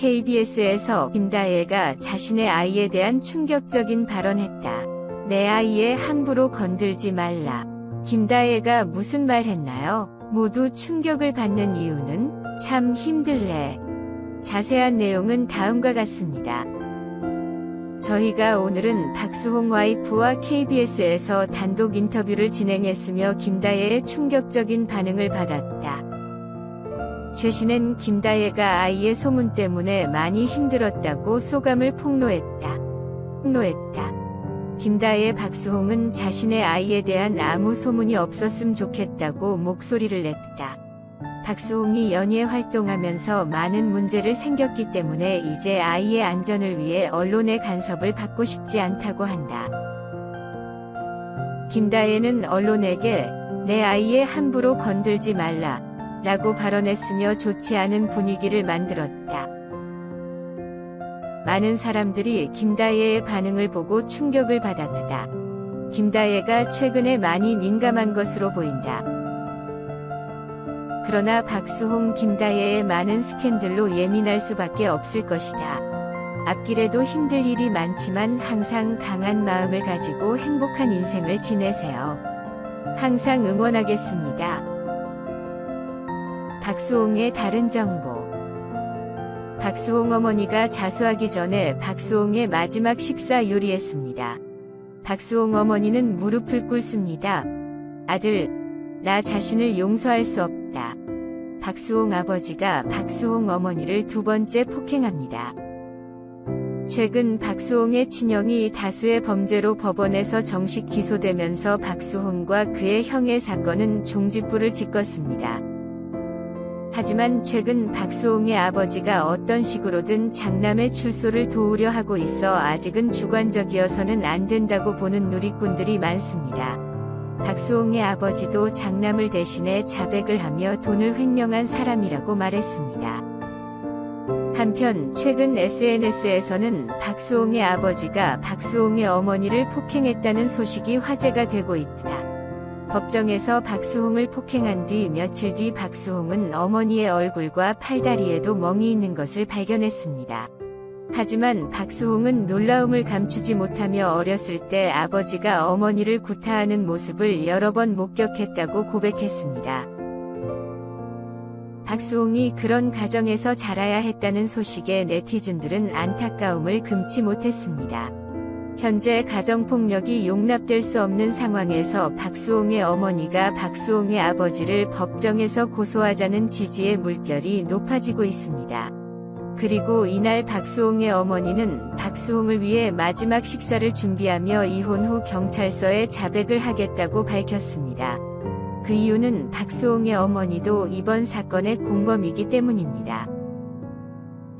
KBS에서 김다혜가 자신의 아이에 대한 충격적인 발언했다. 내 아이에 함부로 건들지 말라. 김다혜가 무슨 말 했나요? 모두 충격을 받는 이유는 참 힘들래. 자세한 내용은 다음과 같습니다. 저희가 오늘은 박수홍 와이프와 KBS에서 단독 인터뷰를 진행했으며 김다혜의 충격적인 반응을 받았다. 최신엔 김다혜가 아이의 소문 때문에 많이 힘들었다고 소감을 폭로했다. 폭로했다. 김다혜 박수홍은 자신의 아이에 대한 아무 소문이 없었음 좋겠다고 목소리를 냈다. 박수홍이 연예 활동하면서 많은 문제를 생겼기 때문에 이제 아이의 안전을 위해 언론의 간섭을 받고 싶지 않다고 한다. 김다혜는 언론에게 내 아이에 함부로 건들지 말라 라고 발언했으며 좋지 않은 분위기를 만들었다. 많은 사람들이 김다혜의 반응을 보고 충격을 받았다. 김다혜가 최근에 많이 민감한 것으로 보인다. 그러나 박수홍 김다혜의 많은 스캔들로 예민할 수밖에 없을 것이다. 앞길에도 힘들 일이 많지만 항상 강한 마음을 가지고 행복한 인생을 지내세요. 항상 응원하겠습니다. 박수홍의 다른 정보 박수홍 어머니가 자수하기 전에 박수홍의 마지막 식사 요리했습니다. 박수홍 어머니는 무릎을 꿇습니다. 아들, 나 자신을 용서할 수 없다. 박수홍 아버지가 박수홍 어머니를 두 번째 폭행합니다. 최근 박수홍의 친형이 다수의 범죄로 법원에서 정식 기소되면서 박수홍과 그의 형의 사건은 종지부를 찍었습니다. 하지만 최근 박수홍의 아버지가 어떤 식으로든 장남의 출소를 도우려 하고 있어 아직은 주관적이어서는 안 된다고 보는 누리꾼들이 많습니다. 박수홍의 아버지도 장남을 대신해 자백을 하며 돈을 횡령한 사람이라고 말했습니다. 한편 최근 SNS에서는 박수홍의 아버지가 박수홍의 어머니를 폭행했다는 소식이 화제가 되고 있다. 법정에서 박수홍을 폭행한 뒤 며칠 뒤 박수홍은 어머니의 얼굴과 팔다리에도 멍이 있는 것을 발견했습니다. 하지만 박수홍은 놀라움을 감추지 못하며 어렸을 때 아버지가 어머니를 구타하는 모습을 여러 번 목격했다고 고백했습니다. 박수홍이 그런 가정에서 자라야 했다는 소식에 네티즌들은 안타까움을 금치 못했습니다. 현재 가정폭력이 용납될 수 없는 상황에서 박수홍의 어머니가 박수홍의 아버지를 법정에서 고소하자는 지지의 물결이 높아지고 있습니다. 그리고 이날 박수홍의 어머니는 박수홍을 위해 마지막 식사를 준비하며 이혼 후 경찰서에 자백을 하겠다고 밝혔습니다. 그 이유는 박수홍의 어머니도 이번 사건의 공범이기 때문입니다.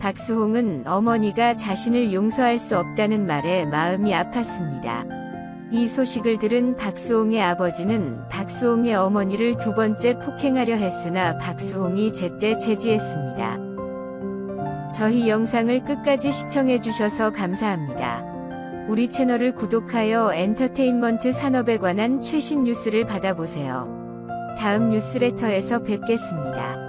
박수홍은 어머니가 자신을 용서할 수 없다는 말에 마음이 아팠습니다. 이 소식을 들은 박수홍의 아버지는 박수홍의 어머니를 두 번째 폭행하려 했으나 박수홍이 제때 제지했습니다. 저희 영상을 끝까지 시청해주셔서 감사합니다. 우리 채널을 구독하여 엔터테인먼트 산업에 관한 최신 뉴스를 받아보세요. 다음 뉴스레터에서 뵙겠습니다.